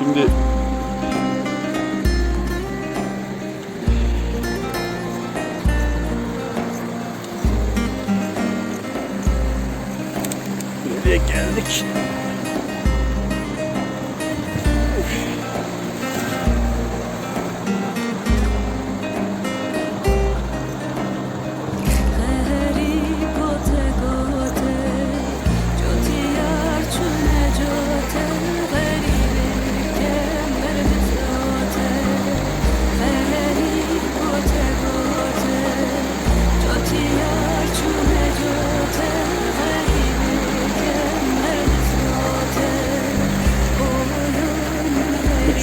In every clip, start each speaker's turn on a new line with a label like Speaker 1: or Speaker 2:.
Speaker 1: Şimdi Nereye geldik?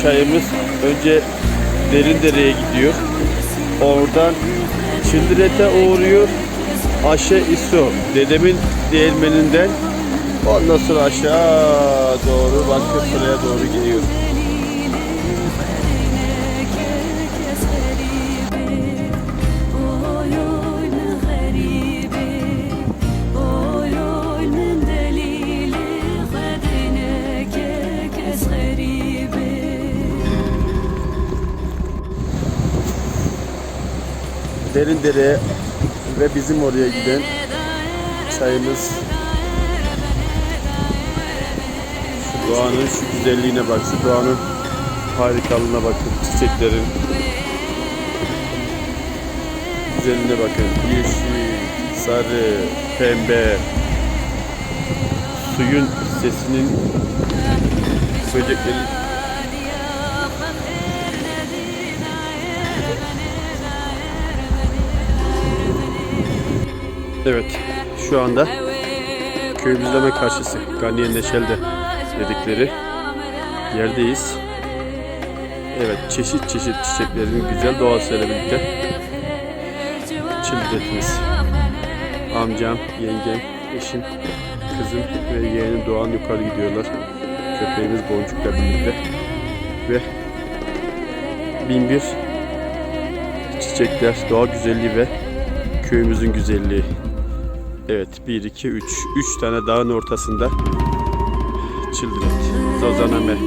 Speaker 1: Çayımız önce Derindere'ye gidiyor. Oradan Çıldıret'e uğruyor. Aşağı İso. Dedemin değirmeninden ondan sonra aşağı doğru başka sıraya doğru gidiyor. Derindere'ye ve bizim oraya giden çayımız şu doğanın şu güzelliğine bak, şu doğanın harikalığına bakın, çiçeklerin güzelliğine bakın. Yeşil, sarı, pembe, suyun sesinin böceklerin Evet, şu anda köyümüzün hemen karşısı. Ganiye Neşel'de dedikleri yerdeyiz. Evet, çeşit çeşit çiçeklerin güzel doğasıyla birlikte çildetimiz. Amcam, yengem, eşim, kızım ve yeğenim Doğan yukarı gidiyorlar. Köpeğimiz Boncuk'la birlikte. Ve bin bir çiçekler, doğa güzelliği ve köyümüzün güzelliği. Evet 1, 2, 3. 3 tane dağın ortasında Çıldıret. Zozaname.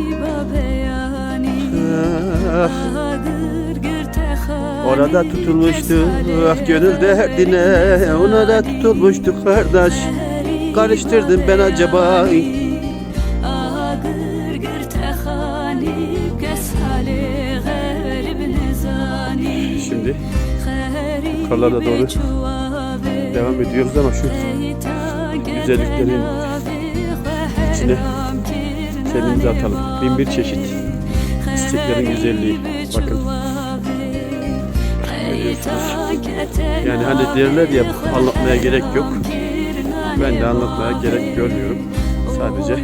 Speaker 1: Orada tutulmuştu ah gönül derdine Ona da tutulmuştu kardeş Karıştırdım ben acaba Şimdi yukarılara doğru devam ediyoruz ama şu güzelliklerin içine kendimizi atalım. Bin bir çeşit çiçeklerin güzelliği. Bakın. Yani hani derler ya anlatmaya gerek yok. Ben de anlatmaya gerek görmüyorum. Sadece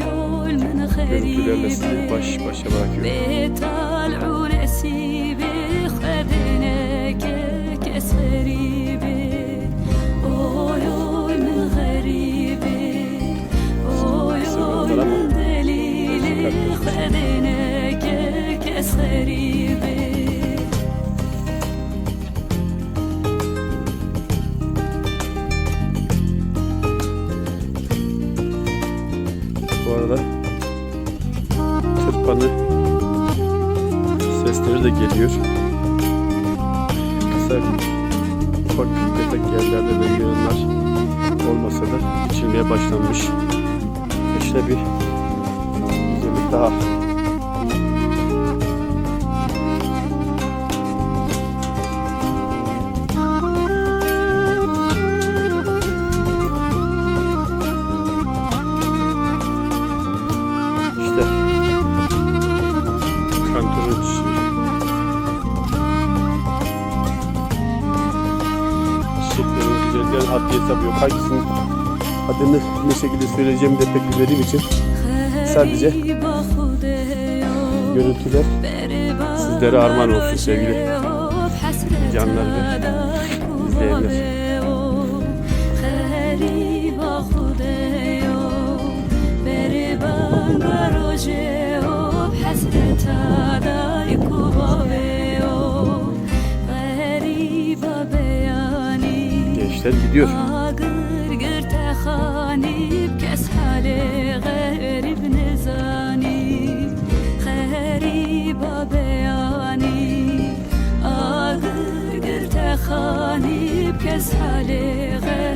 Speaker 1: görüntülerle sizi baş başa bırakıyorum. Bu arada tırpanı sesleri de geliyor. Kısa ufak tefek yerlerde de yığınlar olmasa da biçilmeye başlanmış. İşte bir yemek daha Çiçeklerin güzelliklerin haddi hesabı yok. Hangisinin adını ne şekilde söyleyeceğimi de pek bilmediğim için sadece görüntüler sizlere armağan olsun sevgili canlar ve izleyenler.
Speaker 2: آغر قلت خاني بكس حالي غير